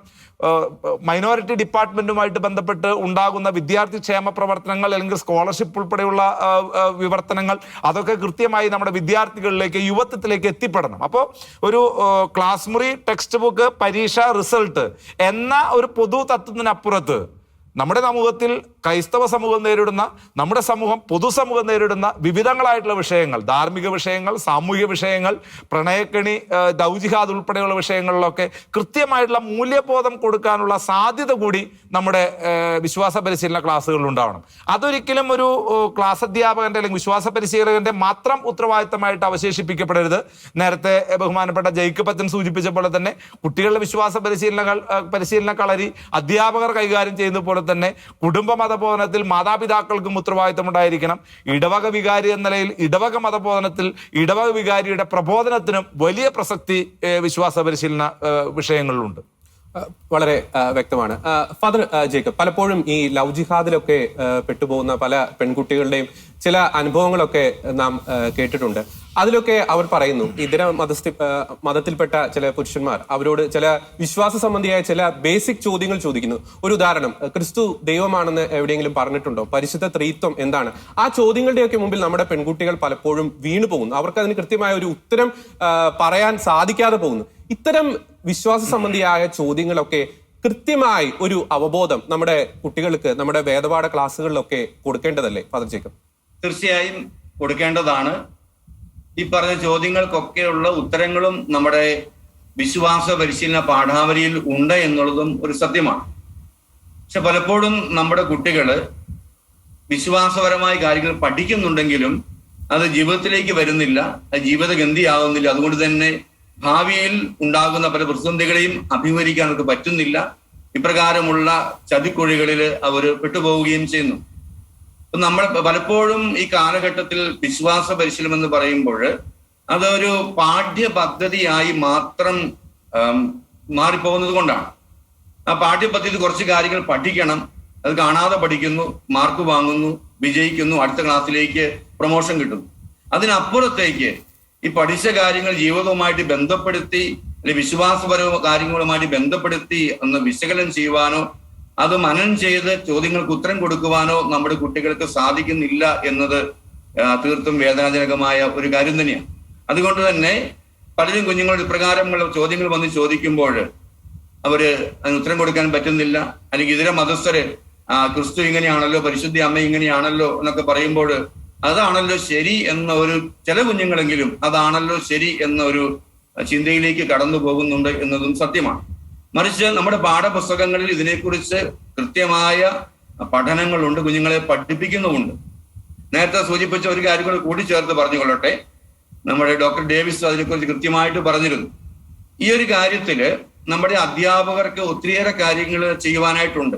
മൈനോറിറ്റി ഡിപ്പാർട്ട്മെന്റുമായിട്ട് ബന്ധപ്പെട്ട് ഉണ്ടാകുന്ന വിദ്യാർത്ഥി ക്ഷേമ പ്രവർത്തനങ്ങൾ അല്ലെങ്കിൽ സ്കോളർഷിപ്പ് ഉൾപ്പെടെയുള്ള വിവർത്തനങ്ങൾ അതൊക്കെ കൃത്യമായി നമ്മുടെ വിദ്യാർത്ഥികളിലേക്ക് യുവത്വത്തിലേക്ക് എത്തിപ്പെടണം. അപ്പോൾ ഒരു ക്ലാസ് മുറി ടെക്സ്റ്റ് ബുക്ക് പരീക്ഷ റിസൾട്ട് എന്ന ഒരു പൊതു തത്വത്തിനപ്പുറത്ത് നമ്മുടെ സമൂഹത്തിൽ ക്രൈസ്തവ സമൂഹം നേരിടുന്ന നമ്മുടെ സമൂഹം പൊതുസമൂഹം നേരിടുന്ന വിവിധങ്ങളായിട്ടുള്ള വിഷയങ്ങൾ ധാർമ്മിക വിഷയങ്ങൾ സാമൂഹിക വിഷയങ്ങൾ പ്രണയക്കണി ദൗജിഹാദ് ഉൾപ്പെടെയുള്ള വിഷയങ്ങളിലൊക്കെ കൃത്യമായിട്ടുള്ള മൂല്യബോധം കൊടുക്കാനുള്ള സാധ്യത കൂടി നമ്മുടെ വിശ്വാസ പരിശീലന ക്ലാസ്സുകളിൽ ഉണ്ടാവണം. അതൊരിക്കലും ഒരു ക്ലാസ് അധ്യാപകന്റെ അല്ലെങ്കിൽ വിശ്വാസ പരിശീലകന്റെ മാത്രം ഉത്തരവാദിത്തമായിട്ട് അവശേഷിപ്പിക്കപ്പെടരുത്. നേരത്തെ ബഹുമാനപ്പെട്ട ജയ്ക്ക് സൂചിപ്പിച്ച പോലെ തന്നെ കുട്ടികളുടെ വിശ്വാസ പരിശീലനങ്ങൾ പരിശീലന കളരി അധ്യാപകർ കൈകാര്യം ചെയ്യുന്ന പോലെ തന്നെ കുടുംബ മതബോധനത്തിൽ മാതാപിതാക്കൾക്കും ഉത്തരവാദിത്തം ഉണ്ടായിരിക്കണം ഇടവക വികാരി എന്ന നിലയിൽ ഇടവക മതബോധനത്തിൽ ഇടവക വികാരിയുടെ പ്രബോധനത്തിനും വലിയ പ്രസക്തി വിശ്വാസ പരിശീലന വിഷയങ്ങളിലുണ്ട്. വളരെ വ്യക്തമാണ്. ഫാദർ ജേക്കബ് പലപ്പോഴും ഈ ലവ് ജിഹാദിലൊക്കെ പെട്ടുപോകുന്ന പല പെൺകുട്ടികളുടെയും ചില അനുഭവങ്ങളൊക്കെ നാം കേട്ടിട്ടുണ്ട്. അതിലൊക്കെ അവർ പറയുന്നു ഇതര മതസ്ഥി മതത്തിൽപ്പെട്ട ചില പുരുഷന്മാർ അവരോട് ചില വിശ്വാസ സംബന്ധിയായ ചില ബേസിക് ചോദ്യങ്ങൾ ചോദിക്കുന്നു. ഒരു ഉദാഹരണം ക്രിസ്തു ദൈവമാണെന്ന് എവിടെയെങ്കിലും പറഞ്ഞിട്ടുണ്ടോ? പരിശുദ്ധ ത്രീത്വം എന്താണ്? ആ ചോദ്യങ്ങളുടെയൊക്കെ മുമ്പിൽ നമ്മുടെ പെൺകുട്ടികൾ പലപ്പോഴും വീണു പോകുന്നു അവർക്ക് അതിന് കൃത്യമായ ഒരു ഉത്തരം പറയാൻ സാധിക്കാതെ പോകുന്നു. ഇത്തരം വിശ്വാസ സംബന്ധിയായ ചോദ്യങ്ങളൊക്കെ കൃത്യമായി ഒരു അവബോധം നമ്മുടെ കുട്ടികൾക്ക് നമ്മുടെ വേദപാഠ ക്ലാസ്സുകളിലൊക്കെ കൊടുക്കേണ്ടതല്ലേ ഫാദർ ജേക്കബ് തീർച്ചയായും കൊടുക്കേണ്ടതാണ്. ഈ പറഞ്ഞ ചോദ്യങ്ങൾക്കൊക്കെയുള്ള ഉത്തരങ്ങളും നമ്മുടെ വിശ്വാസ പരിശീലന പാഠാവലിയിൽ ഉണ്ട് എന്നുള്ളതും ഒരു സത്യമാണ്. പക്ഷെ പലപ്പോഴും നമ്മുടെ കുട്ടികൾ വിശ്വാസപരമായ കാര്യങ്ങൾ പഠിക്കുന്നുണ്ടെങ്കിലും അത് ജീവിതത്തിലേക്ക് വരുന്നില്ല അത് ജീവിതഗന്ധിയാകുന്നില്ല അതുകൊണ്ട് തന്നെ ഭാവിയിൽ ഉണ്ടാകുന്ന പല പ്രതിസന്ധികളെയും അഭിമുഖീകരിക്കാൻ അവർക്ക് പറ്റുന്നില്ല. ഇപ്രകാരമുള്ള ചതിക്കുഴികളിൽ അവർ പെട്ടുപോവുകയും ചെയ്യുന്നു. നമ്മൾ പലപ്പോഴും ഈ കാലഘട്ടത്തിൽ വിശ്വാസ പരിശീലനം എന്ന് പറയുമ്പോൾ അതൊരു പാഠ്യ പദ്ധതിയായി മാത്രം മാറിപ്പോകുന്നത് കൊണ്ടാണ്. ആ പാഠ്യപദ്ധതി കുറച്ച് കാര്യങ്ങൾ പഠിക്കണം. അത് കാണാതെ പഠിക്കുന്നു മാർക്ക് വാങ്ങുന്നു വിജയിക്കുന്നു അടുത്ത ക്ലാസ്സിലേക്ക് പ്രൊമോഷൻ കിട്ടുന്നു. അതിനപ്പുറത്തേക്ക് ഈ പഠിച്ച കാര്യങ്ങൾ ജീവിതവുമായിട്ട് ബന്ധപ്പെടുത്തി അല്ലെങ്കിൽ വിശ്വാസപരമായ കാര്യങ്ങളുമായിട്ട് ബന്ധപ്പെടുത്തി ഒന്ന് വിശകലനം ചെയ്യുവാനോ അത് മനനം ചെയ്ത് ചോദ്യങ്ങൾക്ക് ഉത്തരം കൊടുക്കുവാനോ നമ്മുടെ കുട്ടികൾക്ക് സാധിക്കുന്നില്ല എന്നത് തീർത്തും വേദനാജനകമായ ഒരു കാര്യം തന്നെയാണ്. അതുകൊണ്ട് തന്നെ പലരും കുഞ്ഞുങ്ങളുടെ ഇപ്രകാരമുള്ള ചോദ്യങ്ങൾ വന്ന് ചോദിക്കുമ്പോൾ അവർ അതിന് ഉത്തരം കൊടുക്കാൻ പറ്റുന്നില്ല. അല്ലെങ്കിൽ ഇതര മതസ്ഥര് ക്രിസ്തു ഇങ്ങനെയാണല്ലോ പരിശുദ്ധി അമ്മ ഇങ്ങനെയാണല്ലോ എന്നൊക്കെ പറയുമ്പോൾ അതാണല്ലോ ശരി എന്ന ഒരു ചില കുഞ്ഞുങ്ങളെങ്കിലും അതാണല്ലോ ശരി എന്ന ഒരു ചിന്തയിലേക്ക് കടന്നു പോകുന്നുണ്ട് എന്നതും സത്യമാണ്. മറിച്ച് നമ്മുടെ പാഠപുസ്തകങ്ങളിൽ ഇതിനെക്കുറിച്ച് കൃത്യമായ പഠനങ്ങളുണ്ട് കുഞ്ഞുങ്ങളെ പഠിപ്പിക്കുന്നുമുണ്ട്. നേരത്തെ സൂചിപ്പിച്ച ഒരു കാര്യം കൂടി കൂട്ടിച്ചേർത്ത് പറഞ്ഞുകൊള്ളട്ടെ. നമ്മുടെ ഡോക്ടർ ഡേവിസ് അതിനെക്കുറിച്ച് കൃത്യമായിട്ട് പറഞ്ഞിരുന്നു. ഈ ഒരു കാര്യത്തിൽ നമ്മുടെ അധ്യാപകർക്ക് ഒത്തിരിയേറെ കാര്യങ്ങൾ ചെയ്യുവാനായിട്ടുണ്ട്.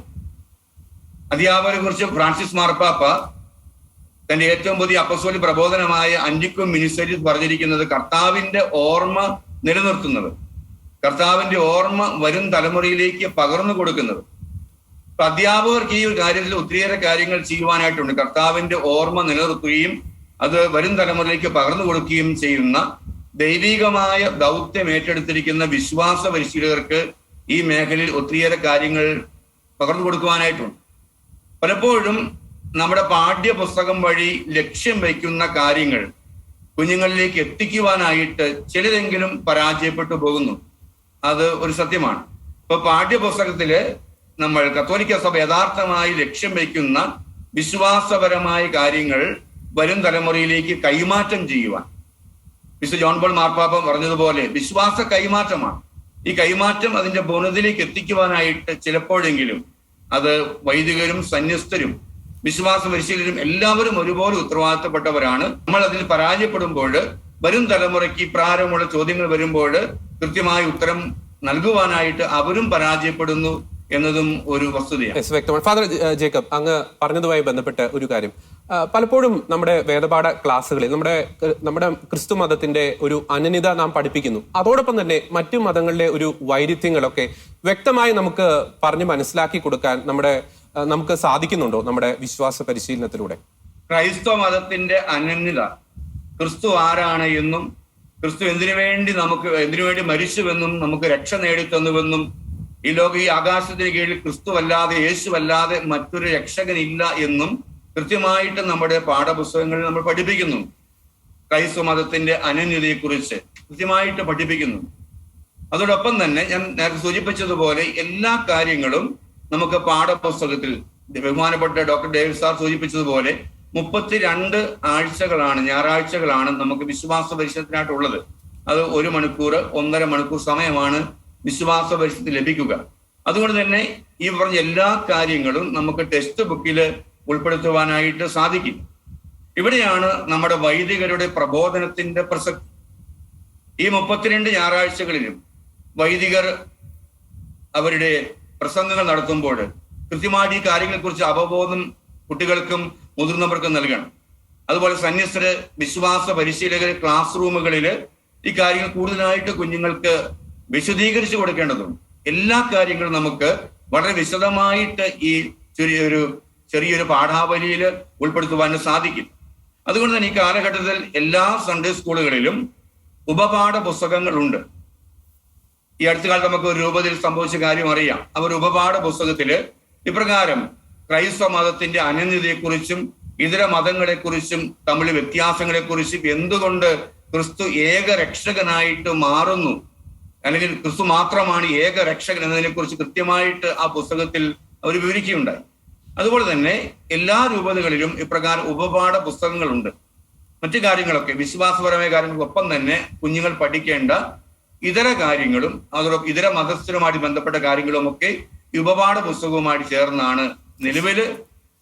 അധ്യാപകരെ കുറിച്ച് ഫ്രാൻസിസ് മാർപ്പാപ്പ തന്റെ ഏറ്റവും പുതിയ അപ്പസോലി പ്രബോധനമായ അന്റിക്കും മിനിസ്റ്ററിൽ പറഞ്ഞിരിക്കുന്നത് കർത്താവിന്റെ ഓർമ്മ നിലനിർത്തുന്നത്. കർത്താവിന്റെ ഓർമ്മ വരും തലമുറയിലേക്ക് പകർന്നു കൊടുക്കുന്നത്. അധ്യാപകർക്ക് ഈ ഒരു കാര്യത്തിൽ ഒത്തിരിയേറെ കാര്യങ്ങൾ ചെയ്യുവാനായിട്ടുണ്ട്. കർത്താവിന്റെ ഓർമ്മ നിലനിർത്തുകയും അത് വരും തലമുറയിലേക്ക് പകർന്നു കൊടുക്കുകയും ചെയ്യുന്ന ദൈവികമായ ദൗത്യം ഏറ്റെടുത്തിരിക്കുന്ന വിശ്വാസ പരിശീലകർക്ക് ഈ മേഖലയിൽ ഒത്തിരിയേറെ കാര്യങ്ങൾ പകർന്നു കൊടുക്കുവാനായിട്ടുണ്ട്. പലപ്പോഴും നമ്മുടെ പാഠ്യപുസ്തകം വഴി ലക്ഷ്യം വയ്ക്കുന്ന കാര്യങ്ങൾ കുഞ്ഞുങ്ങളിലേക്ക് എത്തിക്കുവാനായിട്ട് ചിലരെങ്കിലും പരാജയപ്പെട്ടു പോകുന്നു. അത് ഒരു സത്യമാണ്. ഇപ്പൊ പാഠ്യപുസ്തകത്തിൽ നമ്മൾ കത്തോലിക്ക സഭ യഥാർത്ഥമായി ലക്ഷ്യം വയ്ക്കുന്ന വിശ്വാസപരമായ കാര്യങ്ങൾ വരും തലമുറയിലേക്ക് കൈമാറ്റം ചെയ്യുവാൻ. മിസ്റ്റർ ജോൺ പോൾ മാർപ്പാപ്പ പറഞ്ഞതുപോലെ വിശ്വാസ കൈമാറ്റമാണ്. ഈ കൈമാറ്റം അതിന്റെ പൂർണതയിലേക്ക് എത്തിക്കുവാനായിട്ട് ചിലപ്പോഴെങ്കിലും അത് വൈദികരും സന്യസ്തരും വിശ്വാസ പരിശീലനം എല്ലാവരും ഒരുപോലെ ഉത്തരവാദിത്തപ്പെട്ടവരാണ്. നമ്മൾ അതിൽ പരാജയപ്പെടുമ്പോൾ വരും തലമുറയ്ക്ക് പ്രാരംഭമുള്ള ചോദ്യങ്ങൾ വരുമ്പോൾ കൃത്യമായ ഉത്തരം നൽകുവാനായിട്ട് അവരും പരാജയപ്പെടുന്നു എന്നതും ഒരു വസ്തുതയാണ്. വ്യക്തമാണ്. ഫാദർ ജേക്കബ് അങ്ങ് പറഞ്ഞതുമായി ബന്ധപ്പെട്ട ഒരു കാര്യം. പലപ്പോഴും നമ്മുടെ വേദപാഠ ക്ലാസ്സുകളിൽ നമ്മുടെ നമ്മുടെ ക്രിസ്തു മതത്തിന്റെ ഒരു അനന്യത നാം പഠിപ്പിക്കുന്നു. അതോടൊപ്പം തന്നെ മറ്റു മതങ്ങളിലെ ഒരു വൈരുദ്ധ്യങ്ങളൊക്കെ വ്യക്തമായി നമുക്ക് പറഞ്ഞു മനസ്സിലാക്കി കൊടുക്കാൻ നമ്മുടെ നമുക്ക് സാധിക്കുന്നുണ്ടോ നമ്മുടെ വിശ്വാസ പരിശീലനത്തിലൂടെ? ക്രൈസ്തവ മതത്തിന്റെ അനന്യത. ക്രിസ്തു ആരാണ് എന്നും ക്രിസ്തു എന്തിനു വേണ്ടി നമുക്ക് എന്തിനു വേണ്ടി മരിച്ചുവെന്നും നമുക്ക് രക്ഷ നേടിത്തന്നുവെന്നും ഈ ലോക ഈ ആകാശത്തിന് കീഴിൽ ക്രിസ്തു അല്ലാതെ യേശു അല്ലാതെ മറ്റൊരു രക്ഷകനില്ല എന്നും കൃത്യമായിട്ട് നമ്മുടെ പാഠപുസ്തകങ്ങളിൽ നമ്മൾ പഠിപ്പിക്കുന്നു. ക്രൈസ്തവ മതത്തിന്റെ അനന്യതയെക്കുറിച്ച് കൃത്യമായിട്ട് പഠിപ്പിക്കുന്നു. അതോടൊപ്പം തന്നെ ഞാൻ നേരത്തെ സൂചിപ്പിച്ചതുപോലെ എല്ലാ കാര്യങ്ങളും നമുക്ക് പാഠപുസ്തകത്തിൽ ബഹുമാനപ്പെട്ട ഡോക്ടർ ഡേവിഡ് സാർ സൂചിപ്പിച്ചതുപോലെ മുപ്പത്തിരണ്ട് ആഴ്ചകളാണ് ഞായറാഴ്ചകളാണ് നമുക്ക് വിശ്വാസ പരിശീലനത്തിനായിട്ടുള്ളത് അത് ഒരു മണിക്കൂർ ഒന്നര മണിക്കൂർ സമയമാണ് വിശ്വാസ പരിശീലനത്തിൽ ലഭിക്കുക. അതുകൊണ്ട് തന്നെ ഈ പറഞ്ഞ എല്ലാ കാര്യങ്ങളും നമുക്ക് ടെക്സ്റ്റ് ബുക്കിൽ ഉൾപ്പെടുത്തുവാനായിട്ട് സാധിക്കും. ഇവിടെയാണ് നമ്മുടെ വൈദികരുടെ പ്രബോധനത്തിന്റെ പ്രസക്തി. ഈ മുപ്പത്തിരണ്ട് ഞായറാഴ്ചകളിലും വൈദികർ അവരുടെ പ്രസംഗങ്ങൾ നടത്തുമ്പോൾ കൃത്യമായിട്ട് ഈ കാര്യങ്ങളെക്കുറിച്ച് അവബോധം കുട്ടികൾക്കും മുതിർന്നവർക്കും നൽകണം. അതുപോലെ സന്യസ്തര് വിശ്വാസ പരിശീലകർ ക്ലാസ് റൂമുകളിൽ ഈ കാര്യങ്ങൾ കൂടുതലായിട്ട് കുഞ്ഞുങ്ങൾക്ക് വിശദീകരിച്ചു കൊടുക്കേണ്ടതുണ്ട്. എല്ലാ കാര്യങ്ങളും നമുക്ക് വളരെ വിശദമായിട്ട് ഈ ചെറിയൊരു ചെറിയൊരു പാഠാവലിയിൽ ഉൾപ്പെടുത്തുവാൻ സാധിക്കും. അതുകൊണ്ട് തന്നെ ഈ കാലഘട്ടത്തിൽ എല്ലാ സൺഡേ സ്കൂളുകളിലും ഉപപാഠ പുസ്തകങ്ങളുണ്ട്. ഈ അടുത്ത കാലത്ത് നമുക്ക് ഒരു രൂപത്തിൽ സംഭവിച്ച കാര്യം അറിയാം. അവർ ഉപപാഠ പുസ്തകത്തിൽ ഇപ്രകാരം ക്രൈസ്തവ മതത്തിന്റെ അനന്യതയെക്കുറിച്ചും ഇതര മതങ്ങളെക്കുറിച്ചും തമ്മിൽ വ്യത്യാസങ്ങളെക്കുറിച്ചും എന്തുകൊണ്ട് ക്രിസ്തു ഏക രക്ഷകനായിട്ട് മാറുന്നു? അല്ലെങ്കിൽ ക്രിസ്തു മാത്രമാണ് ഏക രക്ഷകൻ എന്നതിനെ കുറിച്ച് കൃത്യമായിട്ട് ആ പുസ്തകത്തിൽ അവർ വിവരിക്കുകയുണ്ടായി. അതുപോലെ തന്നെ എല്ലാ രൂപതകളിലും ഇപ്രകാരം ഉപപാഠ പുസ്തകങ്ങളുണ്ട്. മറ്റു കാര്യങ്ങളൊക്കെ വിശ്വാസപരമായ കാര്യങ്ങൾക്കൊപ്പം തന്നെ കുഞ്ഞുങ്ങൾ പഠിക്കേണ്ട ഇതര കാര്യങ്ങളും അതോടൊപ്പം ഇതര മതസ്ഥരുമായിട്ട് ബന്ധപ്പെട്ട കാര്യങ്ങളും ഒക്കെ ഉപപാഠ പുസ്തകവുമായിട്ട് ചേർന്നാണ് നിലവിൽ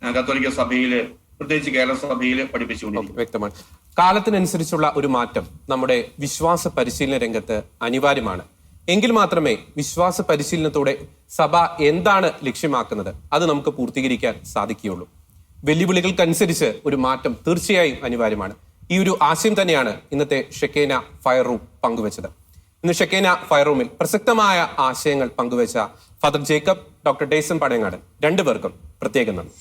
ആ, കത്തോലിക്ക സഭയിൽ പ്രത്യേകിച്ച് കേരള സഭയിൽ പഠിപ്പിച്ചുകൊണ്ടിരിക്കുന്നത്. വ്യക്തമാണ്. കാലത്തിനനുസരിച്ചുള്ള ഒരു മാറ്റം നമ്മുടെ വിശ്വാസ പരിശീലന രംഗത്ത് അനിവാര്യമാണ്. എങ്കിൽ മാത്രമേ വിശ്വാസ പരിശീലനത്തോടെ സഭ എന്താണ് ലക്ഷ്യമാക്കുന്നത് അത് നമുക്ക് പൂർത്തീകരിക്കാൻ സാധിക്കുകയുള്ളൂ. വെല്ലുവിളികൾക്കനുസരിച്ച് ഒരു മാറ്റം തീർച്ചയായും അനിവാര്യമാണ്. ഈ ഒരു ആശയം തന്നെയാണ് ഇന്നത്തെ ഷെക്കേന ഫയർ റൂം പങ്കുവച്ചത്. ഇന്ന് ഷെക്കേന ഫയർ റൂമിൽ പ്രസക്തമായ ആശയങ്ങൾ പങ്കുവച്ച father Jacob doctor Dason Padayangadan രണ്ടുപേർക്കും പ്രത്യേകം നന്ദി.